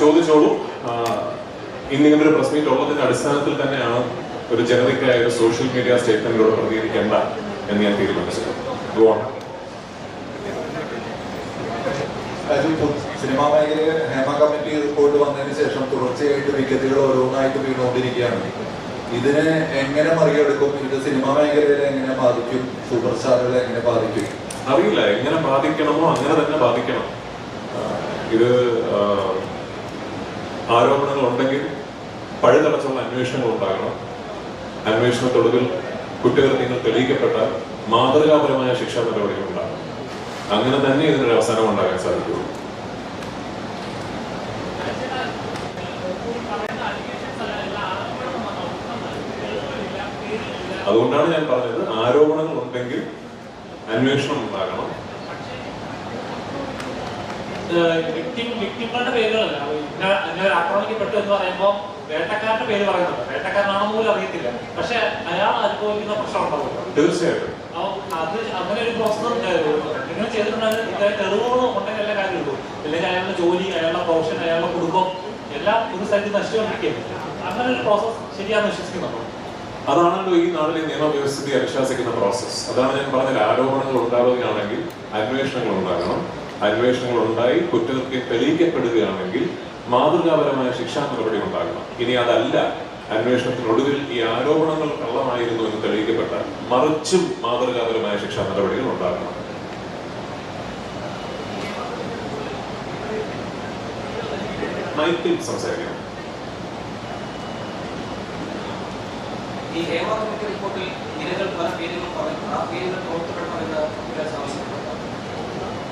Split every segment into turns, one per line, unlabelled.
ചോദിച്ചോളൂ. ആ, ഇന്നിങ്ങനെ ഒരു പ്രസ് മീറ്റ് ഉള്ളതിന്റെ അടിസ്ഥാനത്തിൽ തന്നെയാണ് ഒരു ജനതയ്ക്കായ ഒരു സോഷ്യൽ മീഡിയ സ്റ്റേറ്റ്മെന്റിലൂടെ പ്രതികരിക്കേണ്ട എന്ന് ഞാൻ.
രാജു, സിനിമാ മേഖലയിൽ ഹേമ കമ്മിറ്റി റിപ്പോർട്ട് വന്നതിന് ശേഷം തുടർച്ചയായിട്ട് വിഗതികൾ ഓരോന്നായിട്ട് വീണുകൊണ്ടിരിക്കുകയാണ്. ഇതിനെ എങ്ങനെ മറികടക്കും? ഇത് സിനിമാ മേഖലയിൽ എങ്ങനെ ബാധിക്കും? സൂപ്പർ സ്റ്റാറുകളെ എങ്ങനെ ബാധിക്കും?
അറിയില്ല. എങ്ങനെ ബാധിക്കണമോ അങ്ങനെ തന്നെ ബാധിക്കണം. ഇത് ആരോപണങ്ങൾ ഉണ്ടെങ്കിൽ പഴുതടച്ചുള്ള അന്വേഷണങ്ങൾ ഉണ്ടാകണം അന്വേഷണത്തൊടുവിൽ കുറ്റകൃത്യങ്ങൾ തെളിയിക്കപ്പെട്ടാൽ മാതൃകാപരമായ ശിക്ഷാ നടപടികൾ ഉണ്ടാകണം അങ്ങനെ തന്നെ ഇതിനൊരു അവസാനം ഉണ്ടാകാൻ സാധിക്കുള്ളൂ അതുകൊണ്ടാണ് ഞാൻ പറഞ്ഞത് ആരോപണങ്ങൾ ഉണ്ടെങ്കിൽ അന്വേഷണം ഉണ്ടാകണം.
വിക്ടിം വിക്ടിങ്ങളുടെ പേരുകളല്ല. ഞാൻ ഒരു ആക്രമിക്കപ്പെട്ടു എന്ന് പറയുമ്പോൾ വേട്ടക്കാരന്റെ പേര് പറയുന്നുണ്ട്. വേട്ടക്കാരനാണെന്ന് പോലും അറിയത്തില്ല. പക്ഷെ അയാൾ അനുഭവിക്കുന്ന പ്രശ്നം ഉണ്ടാവുമല്ലോ
തീർച്ചയായിട്ടും.
അത് അങ്ങനെ ഒരു പ്രോസസ് നിങ്ങൾ ചെയ്തിട്ടുണ്ടെങ്കിൽ ഇത്രയും തെളിവുകളും ഉണ്ടെങ്കിൽ എല്ലാ കാര്യമുള്ളൂ അല്ലെങ്കിൽ അയാളുടെ ജോലി അയാളുടെ പ്രൊഫഷൻ അയാളുടെ കുടുംബം എല്ലാം ഒരു സ്ഥലത്ത് നശിച്ചുകൊണ്ടിരിക്കുകയാണ്. അങ്ങനെ ഒരു പ്രോസസ് ശരിയാണെന്ന് വിശ്വസിക്കുന്നുണ്ടോ?
അതാണല്ലോ ഈ നാടിലെ നിയമവ്യവസ്ഥയെ അനുശാസിക്കുന്ന പ്രോസസ്സ് അതാണ് ഞാൻ പറഞ്ഞ ആരോപണങ്ങൾ ഉണ്ടാവുകയാണെങ്കിൽ അന്വേഷണങ്ങൾ ഉണ്ടാകണം. അന്വേഷണങ്ങൾ ഉണ്ടായി കുറ്റകൃത്യം തെളിയിക്കപ്പെടുകയാണെങ്കിൽ മാതൃകാപരമായ ശിക്ഷാ നടപടി ഉണ്ടാകണം. ഇനി അതല്ല അന്വേഷണത്തിനൊടുവിൽ ഈ ആരോപണങ്ങൾ കള്ളമായിരുന്നു എന്ന് തെളിയിക്കപ്പെട്ടാൽ മറിച്ചും മാതൃകാപരമായ ശിക്ഷാ നടപടികൾ ഉണ്ടാകണം. സംസാരിക്കണം
ഈ ഹേമ റിപ്പോർട്ടിൽ ഇരകൾ പല പേരുകൾ പറഞ്ഞു ആ പേരുകൾ കോൺഗ്രസ് ആവശ്യപ്പെട്ടു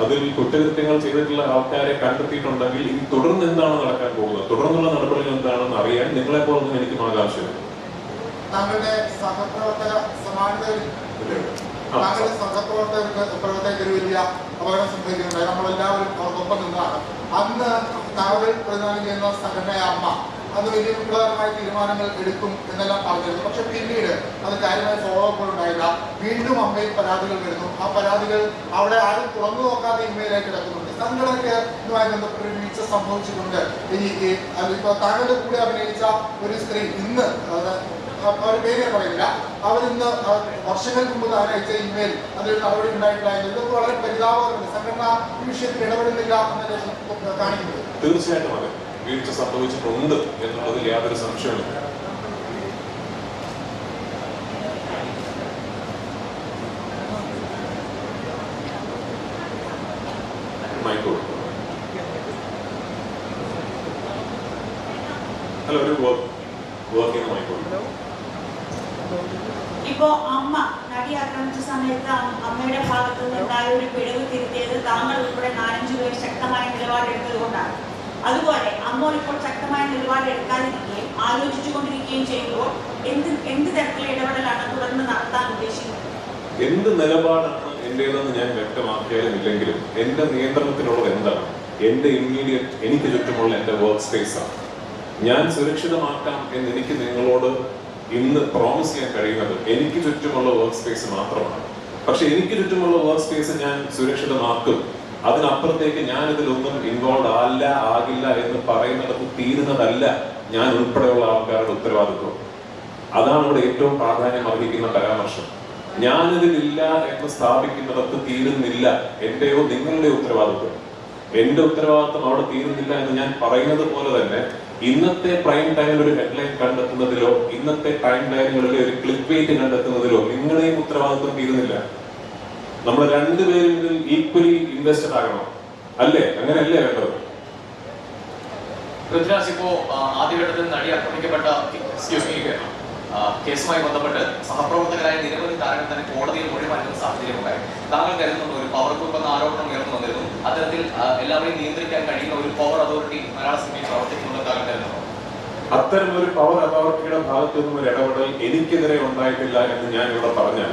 അതിൽ കുറ്റകൃത്യങ്ങൾ ചെയ്തിട്ടുള്ള ആൾക്കാരെ കണ്ടെത്തിയിട്ടുണ്ടെങ്കിൽ ഇനി തുടർന്ന് എന്താണ് നടക്കാൻ പോകുന്നത്? തുടർന്നുള്ള നടപടികൾ എന്താണെന്ന് അറിയാൻ നിങ്ങളെ പോലൊന്നും എനിക്കും ആകാശമില്ല
താങ്കളുടെ സഹപ്രവർത്തക സമാനതയിൽ താങ്കളുടെ സഹപ്രവർത്തകർക്ക് പ്രവർത്തകർക്ക് വലിയ അപകടം സംഭവിക്കുന്നുണ്ടായി നമ്മളെല്ലാവരും അവർക്കൊപ്പം നിന്നതാണ് അന്ന് താങ്കൾ പ്രതിനിധാനം ചെയ്യുന്ന സംഘടനയായ അമ്മ അന്ന് വലിയ വിപ്ലവകരമായ തീരുമാനങ്ങൾ എടുക്കും എന്നെല്ലാം പറഞ്ഞിരുന്നു. പക്ഷെ പിന്നീട് അത് കാര്യമായ ഫോളോ ഉണ്ടായില്ല വീണ്ടും അമ്മയിൽ പരാതികൾ വരുന്നു. ആ പരാതികൾ അവിടെ ആരും തുറന്നു നോക്കാതെ ഇമ്മയിലേക്ക് കിടക്കുന്നുണ്ട്. സംഘടനയ്ക്ക് ഇതുമായി ബന്ധപ്പെട്ട വീഴ്ച സംഭവിച്ചിട്ടുണ്ട്. ഈ ഇപ്പൊ താങ്കളുടെ കൂടെ അഭിനയിച്ച ഒരു സ്ത്രീ ഇന്ന് അത് അവരുടെ പേര് ഞാൻ പറയുന്നില്ല. അവരിന്ന് വർഷങ്ങൾക്ക് മുമ്പ് അയച്ച ഇമെയിൽ അതിൽ നടപടി ഉണ്ടായിട്ടില്ല എന്നത് വളരെ പരിതാപകരമാണ്. സംഘടന ഈ വിഷയത്തിൽ ഇടപെടുന്നില്ല എന്നതിനെ കാണിക്കുന്നത്
തീർച്ചയായിട്ടും അതെ. വീഴ്ച സംഭവിച്ചിട്ടുണ്ട് എന്നുള്ളതിൽ യാതൊരു സംശയമില്ല അല്ല
അമ്മയുടെ ഭാഗത്തു നിന്നുണ്ടായ ഒരു പിഴവ് തിരുത്തിയത് താങ്കൾ ഉൾപ്പെടെ നാലഞ്ചു പേർ ശക്തമായ നിലപാടെടുത്തത് കൊണ്ടാണ്. അതുപോലെ അമ്മ ഇപ്പോൾ ശക്തമായ നിലപാടെടുക്കാതിരിക്കുകയും ആലോചിച്ചുകൊണ്ടിരിക്കുകയും ചെയ്യുമ്പോൾ എന്ത് എന്ത് തരത്തിലുള്ള ഇടപെടലാണ് തുടർന്ന് നടത്താൻ ഉദ്ദേശിക്കുന്നത്?
എന്ത് നിലപാടാണ് എന്റേതെന്ന് ഞാൻ വ്യക്തമാക്കിയാലും ഇല്ലെങ്കിലും എന്റെ നിയന്ത്രണത്തിലുള്ളത് എന്താണ്? എന്റെ ഇമ്മീഡിയറ്റ് എനിക്ക് ചുറ്റുമുള്ള എന്റെ വർക്ക് സ്പേസ് ആണ്. ഞാൻ സുരക്ഷിതമാക്കാം എന്ന് എനിക്ക് നിങ്ങളോട് ഇന്ന് പ്രോമിസ് ചെയ്യാൻ കഴിയുന്നത് എനിക്ക് ചുറ്റുമുള്ള വർക്ക് സ്പേസ് മാത്രമാണ്. പക്ഷെ എനിക്ക് ചുറ്റുമുള്ള വർക്ക് സ്പേസ് ഞാൻ സുരക്ഷിതമാക്കും. അതിനപ്പുറത്തേക്ക് ഞാൻ ഇതിലൊന്നും ഇൻവോൾവ് ആല്ല ആകില്ല എന്ന് പറയുന്നിടത്ത് തീരുന്നതല്ല ഞാൻ ഉൾപ്പെടെയുള്ള ആൾക്കാരുടെ ഉത്തരവാദിത്വം. അതാണ് ഇവിടെ ഏറ്റവും പ്രാധാന്യം അർഹിക്കുന്ന പരാമർശം. ഞാനിതിലില്ല എന്ന് സ്ഥാപിക്കുന്നിടത്ത് തീരുന്നില്ല. എന്റെയോ നിങ്ങളുടെ ഉത്തരവാദിത്വം. എന്റെ ഉത്തരവാദിത്വം അവിടെ തീരുന്നില്ല എന്ന് ഞാൻ പറയുന്നത് പോലെ തന്നെ ഇന്നത്തെ പ്രൈം ടൈമിൽ ഒരു ഹെഡ്ലൈൻ കണ്ടെത്തുന്നതിലോ ഇന്നത്തെ ടൈം ലൈനുകളിലെ ഒരു ക്ലിക്ക് വെയിറ്റ് കണ്ടെത്തുന്നതിലോ നിങ്ങളെയും ഉത്തരവാദിത്വം തീരുന്നില്ല. നമ്മൾ രണ്ടുപേരും ഇതിൽ ഈക്വലി ഇൻവെസ്റ്റഡ് ആകണം. അല്ലേ? അങ്ങനെയല്ലേ വേണ്ടത്?
പൃഥ്വിരാജ് ഇപ്പോ ആദ്യഘട്ടത്തിൽ നടി ആക്രമിക്കപ്പെട്ട കേസുമായി ബന്ധപ്പെട്ട് സഹപ്രവർത്തകരായ നിരവധി താരങ്ങൾ തന്നെ കോടതിയിൽ മൊഴി മാറ്റുന്ന സാഹചര്യമുണ്ടായി താങ്കൾ കരുതുന്ന ഒരു പവർ ഗ്രൂപ്പ് എന്ന ആരോപണം ഉയർന്നു വന്നിരുന്നു. അത്തരത്തിൽ എല്ലാവരെയും നിയന്ത്രിക്കാൻ കഴിയുന്ന ഒരു പവർ അതോറിറ്റി മലയാള സിനിമയിൽ പ്രവർത്തിക്കുന്നുണ്ടെന്ന് താങ്കൾ കരുതുന്നു
അത്തരം ഒരു പവർ അതോറിറ്റിയുടെ ഭാഗത്തു നിന്നും ഒരു ഇടപെടൽ എനിക്കെതിരെ ഉണ്ടായിട്ടില്ല എന്ന് ഞാൻ ഇവിടെ പറഞ്ഞാൽ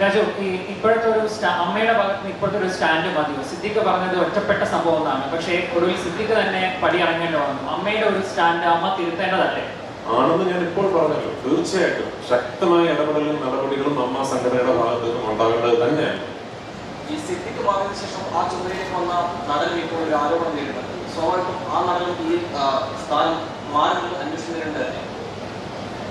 Raju ഈ ഇപ്പോഴത്തെ ഒരു സ്റ്റാ- അമ്മയുടെ ഭാഗത്ത് നിന്ന് ഇപ്പോഴത്തെ ഒരു സ്റ്റാൻഡ് മതിയോ സിദ്ദിഖ് പറഞ്ഞത് ഒറ്റപ്പെട്ട സംഭവം എന്നാണ്. പക്ഷേ ഒടുവിൽ സിദ്ധിക്ക് തന്നെ പടി ഇറങ്ങേണ്ടി വന്നു. അമ്മയുടെ ഒരു സ്റ്റാൻഡ് അമ്മ തിരുത്തേണ്ടതല്ലേ?
ആണെന്ന് ഞാൻ ഇപ്പോൾ പറഞ്ഞല്ലോ. തീർച്ചയായിട്ടും. ശക്തമായ ഇടപെടലും നടപടികളും അമ്മ സംഘടനയുടെ ഭാഗത്ത് നിന്നും ഉണ്ടാകേണ്ടത് തന്നെയാണ്.
ഈ സിദ്ധിക്ക് മാറിയതിനു ശേഷം ആ ചുമതലയിലേക്ക് വന്ന നടൻ ഇപ്പോൾ ഒരു ആരോപണം നേരിടുന്നത് സ്വാഭാവികം ആ നടൻ ഈ സ്ഥാനം മാറുന്നത് അന്വേഷിക്കുന്നുണ്ട്.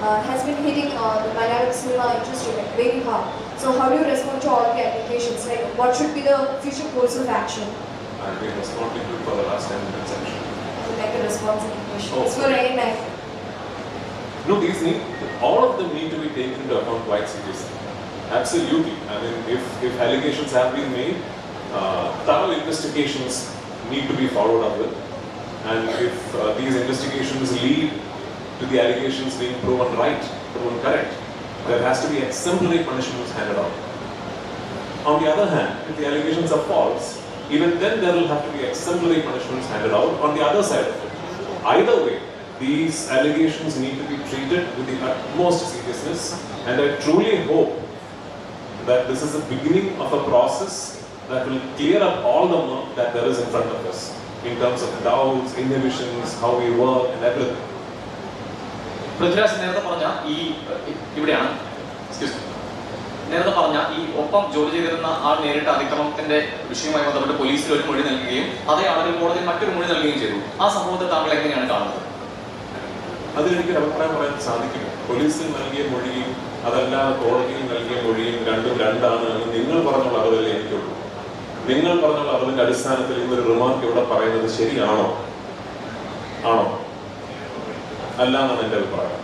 Uh, has been hitting uh, the Malayalam cinema industry like, very hard. So, how do you respond to all the allegations? Like, what should be the future course of action?
I've been responsible for the last 10 minutes actually.
Like a response in English.
Oh.
It's for any night.
No, these need all of them need to be taken into account quite seriously. Absolutely. I mean, if, if allegations have been made, uh, thorough investigations need to be followed up with. And if uh, these investigations lead to the allegations being proven right, proven correct, there has to be exemplary punishments handed out. On the other hand, if the allegations are false, even then there will have to be exemplary punishments handed out on the other side of it. Either way, these allegations need to be treated with the utmost seriousness, and I truly hope that this is the beginning of a process that will clear up all the murk that there is in front of us in terms of doubts, inhibitions, how we work, and everything.
Prithviraj നേരത്തെ പറഞ്ഞ ഈ ഇവിടെയാണ്. നേരത്തെ പറഞ്ഞ ഈ ഒപ്പം ജോലി ചെയ്തിരുന്ന ആൾ നേരിട്ട് അതിക്രമത്തിന്റെ വിഷയമായി ബന്ധപ്പെട്ട് പോലീസിൽ ഒരു മൊഴി നൽകുകയും അതേ ആളുകൾ കോടതി മറ്റൊരു മൊഴി നൽകുകയും ചെയ്തു. ആ സംഭവത്തെ താങ്കൾ എങ്ങനെയാണ് കാണുന്നത്?
അത് എനിക്കൊരു അഭിപ്രായം പറയാൻ സാധിക്കില്ല. പോലീസിൽ നൽകിയ മൊഴിയും അതല്ലാതെ കോടതിയിൽ നൽകിയ മൊഴിയും രണ്ടും രണ്ടാണ് എന്ന് നിങ്ങൾ പറഞ്ഞുള്ള അറിവല്ലേ എനിക്കുള്ളൂ. നിങ്ങൾ പറഞ്ഞുള്ള അറിവിന്റെ അടിസ്ഥാനത്തിൽ ഇന്നൊരു റിമാർക്ക് ഇവിടെ പറയുന്നത് ശരിയാണോ? ആണോ? അല്ല എന്നാണ് എന്റെ അഭിപ്രായം